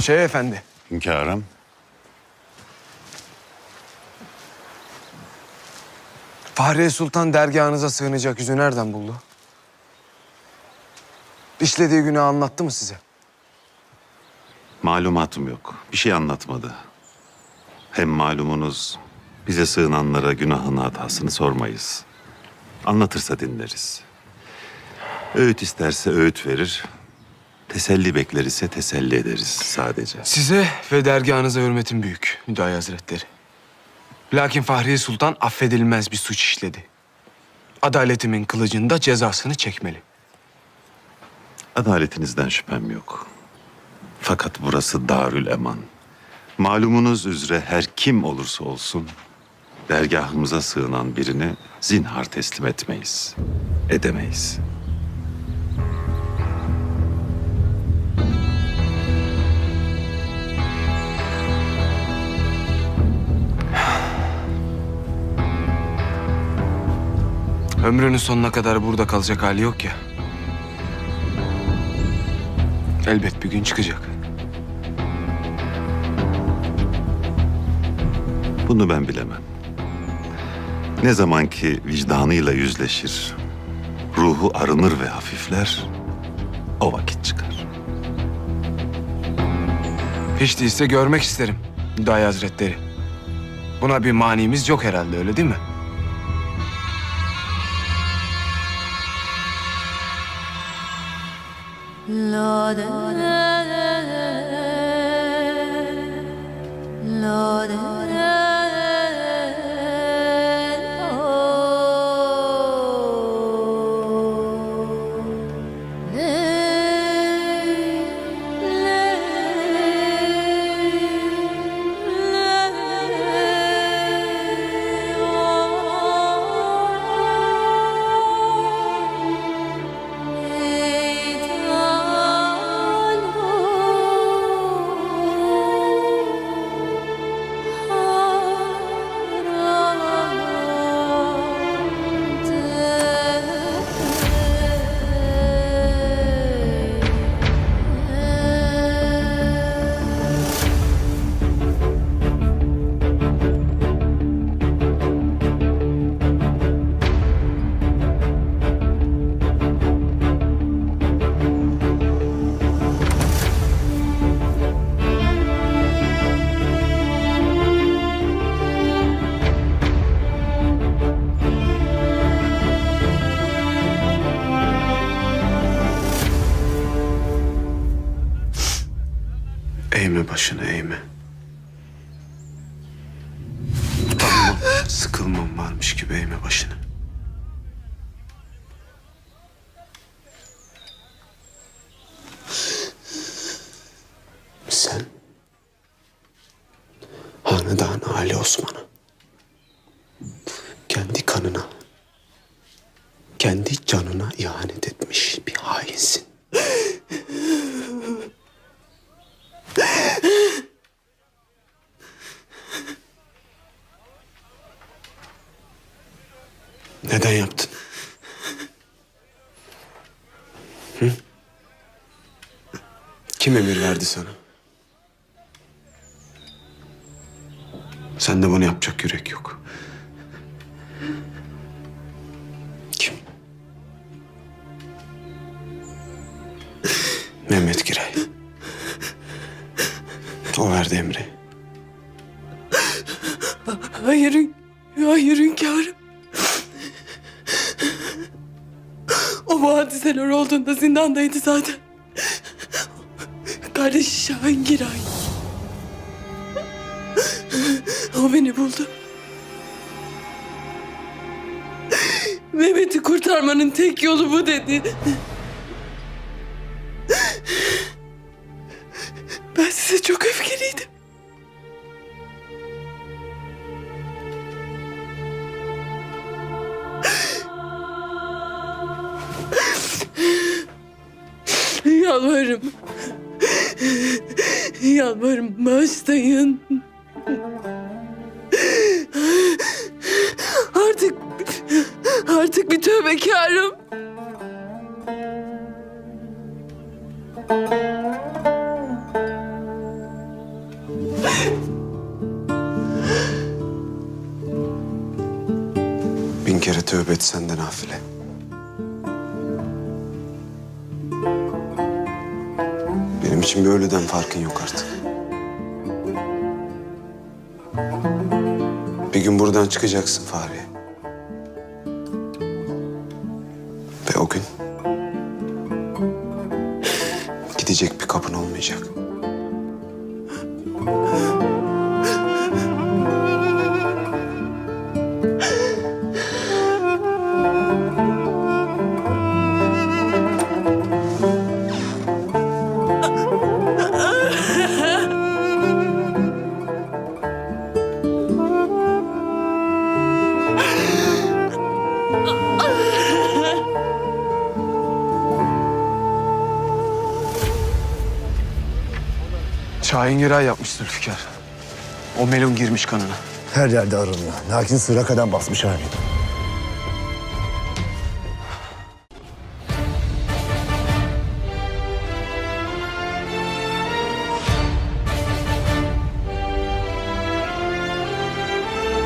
Şey efendi, Hünkârım. Fahriye Sultan dergahınıza sığınacak yüzü nereden buldu? İşlediği günü anlattı mı size? Malumatım yok. Bir şey anlatmadı. Hem malumunuz bize sığınanlara günahını hatasını sormayız. Anlatırsa dinleriz. Öğüt isterse öğüt verir. Teselli bekler ise teselli ederiz sadece. Size ve dergahınıza hürmetim büyük Hüdayi Hazretleri. Lakin Fahriye Sultan affedilmez bir suç işledi. Adaletimin kılıcında cezasını çekmeli. Adaletinizden şüphem yok. Fakat burası Darül Eman. Malumunuz üzere her kim olursa olsun dergahımıza sığınan birini zinhar teslim etmeyiz. Edemeyiz. Ömrünün sonuna kadar burada kalacak hali yok ya. Elbet bir gün çıkacak. Bunu ben bilemem. Ne zaman ki vicdanıyla yüzleşir, ruhu arınır ve hafifler, o vakit çıkar. Hiç değilse görmek isterim Hüdayi Hazretleri. Buna bir manimiz yok herhalde öyle değil mi? Lord. Başını eğme. Utanmam, sıkılmam varmış gibi eğme başını. Sen Hanedan Ali Osman'a kendi kanına kendi canına ihanet etmiş bir hainsin. Neden yaptın? Hı? Kim emir verdi sana? Sende bunu yapacak yürek yok. Kim? Mehmet Giray. O verdi emri. Hayır, hayır hünkârım. O bu hadiseler olduğunda zindandaydı zaten. Kardeşi Şahin Giray. O beni buldu. Mehmet'i kurtarmanın tek yolu bu dedi. Yalvarırım. Yalvarırım bağışlayın. Artık artık bir tövbekarım. Bin kere tövbe etsen de nafile. Benim için bir ölüden farkın yok artık. Bir gün buradan çıkacaksın Fahriye. Ve o gün gidecek bir kapın olmayacak. Şahin Giray yapmış Zülfikar. O melun girmiş kanına. Her yerde aranıyor. Lakin sıra kadar basmış hali.